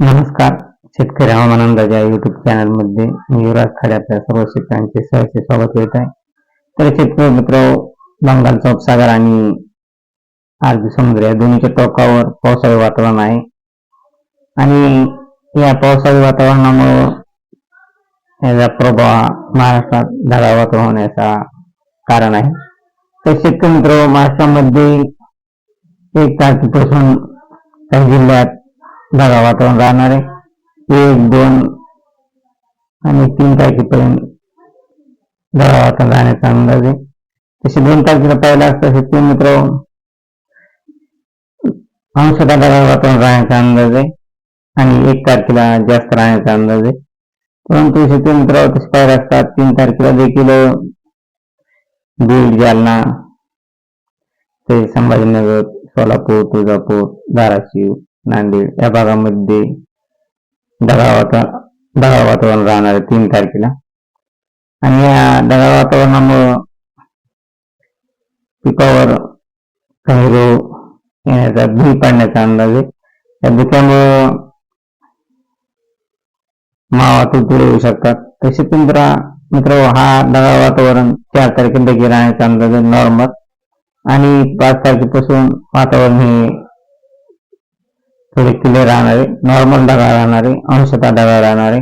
नमस्कार. शेतकरी हवामान अंदाज या युट्यूब चॅनलमध्ये मी युवराज खाडे आपल्या सर्व शेतकऱ्यांचे सहर्ष स्वागत करीत आहे. तर शेतकरी मित्र बंगालचा उपसागर आणि अरबी समुद्र या दोन्हीच्या टोकावर पावसाळी वातावरण आहे. आणि या पावसाळी वातावरणामुळं याचा प्रभाव हा महाराष्ट्रात धडावत होण्याचा कारण आहे. तर शेतकरी मित्र महाराष्ट्रामध्ये एक तारखेपासून काही जिल्ह्यात ढगा वातावरण राहणार. आहे एक दोन आणि तीन तारखेपर्यंत ढगा वातावरण राहण्याचा अंदाज आहे. तसे दोन तारखेला पाहिलं असतं शेतकरी मित्र अंशतः ढगा वातावरण राहण्याचा अंदाज आहे. आणि एक तारखेला जास्त राहण्याचा अंदाज आहे. परंतु शेतकरी मित्र तसे पाहिलं असतात तीन तारखेला देखील बीड जालना ते संभाजीनगर सोलापूर तुळजापूर धाराशिव नांदेड या भागामध्ये ढगाळ वातावरण ढगाळ वातावरण राहणार आहे तीन तारखेला. आणि या ढगाळ वातावरणामुळं पिकावर काही रोग येण्याचा भीती पाडण्याचा अंदाज आहे. या धुक्यामुळं मावा तुडतुडे येऊ शकतात. तसे तुमचा मित्र हा ढगाळ वातावरण चार तारखेपैकी राहण्याचा अंदाज आहे नॉर्मल आणि पाच तारखेपासून वातावरण हे थोडे क्लिअर राहणारे नॉर्मल ढगाळ राहणारे अंशतः ढगाळ राहणारे.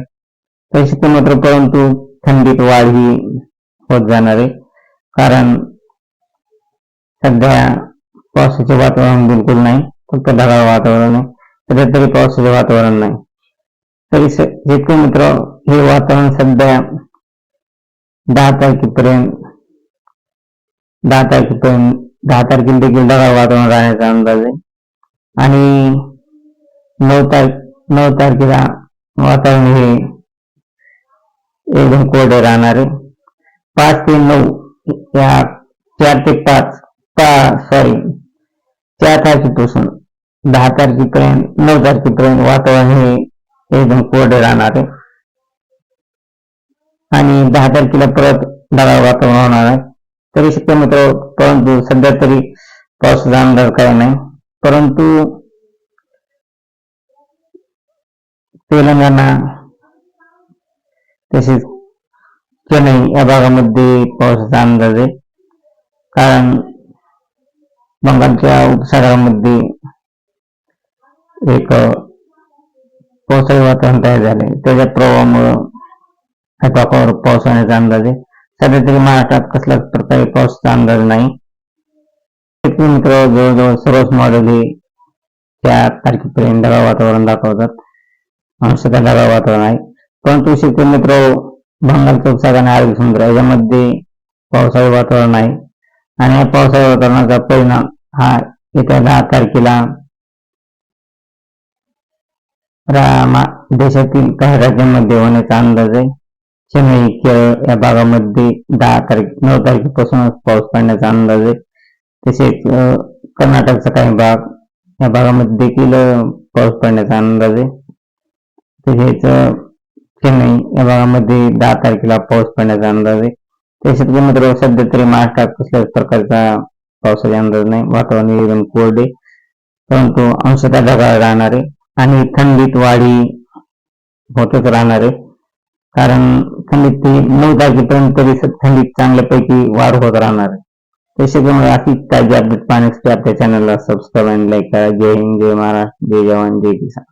तसे मात्र परंतु थंडीत वाढ ही होत जाणारे. कारण सध्या पावसाचे वातावरण बिलकुल नाही फक्त ढगाळ वातावरण आहे. सध्या तरी पावसाचे वातावरण नाही. तरी शेतकरी मित्र हे वातावरण सध्या दहा तारखेपर्यंत दहा तारखेपर्यंत दहा तारखेला देखील ढगाळ वातावरण राहण्याचा अंदाज आहे. आणि नऊ तारख नऊ तारखेला वातावरण हे एकदम कोरडे राहणार आहे. पाच ते नऊ या चार ते पाच सॉरी चार तारखेपासून दहा तारखेपर्यंत नऊ तारखेपर्यंत वातावरण हे एकदम कोरडे राहणार आहे. आणि दहा तारखेला परत ढगाळ वातावरण होणार आहे. तरी शक्य मित्र परंतु सध्या तरी पाऊस जाणार काही नाही. परंतु तेलंगणा तसेच चेन्नई या भागामध्ये पावसाचा अंदाज आहे. कारण बंगालच्या उपसागरामध्ये एक पावसाळी वातावरण तयार झाले त्याच्या प्रभावामुळं टोकावर पाऊस होण्याचा अंदाज आहे. सध्या तरी महाराष्ट्रात कसल्याच प्रकारे पावसाचा अंदाज नाही. मित्र जवळजवळ सर्वच मॉडेल हे त्या तारखेपर्यंत ढगाळ वातावरण दाखवतात. सध्या ढगाळ वातावरण आहे. परंतु शेतकरी मित्र बंगालचा चौकसाग आणि अरबी समुद्र यामध्ये पावसाळी वातावरण आहे. आणि या पावसाळी वातावरणाचा परिणाम हा येत्या दहा तारखेला देशातील काही राज्यांमध्ये होण्याचा अंदाज आहे. चेन्नई केरळ या भागामध्ये दहा तारीख नऊ तारखेपासूनच पाऊस पडण्याचा अंदाज आहे. तसेच कर्नाटकचा काही भाग या भागामध्ये देखील पाऊस पडण्याचा अंदाज आहे. तसेच चेन्नई या भागामध्ये दहा तारखेला पाऊस पडण्याचा अंदाज आहे. तसेच मित्र सध्या तरी महाराष्ट्रात कसल्याच प्रकारचा पावसाचा अंदाज नाही. वातावरण एकदम कोरडे परंतु अंशतः ढगाळ राहणार आहे आणि थंडीत वाढी होतच राहणार आहे. कारण थंडीत नऊ तारखेपर्यंत तरी थंडीत चांगल्यापैकी वाढ होत राहणार आहे. त्याच्यामुळे अशी ताजी अपडेट पाहण्यासाठी आपल्या चॅनलला सबस्क्राईब आणि लाईक करा. जय हिंद जय महाराष्ट्र जय जवान जय किसान.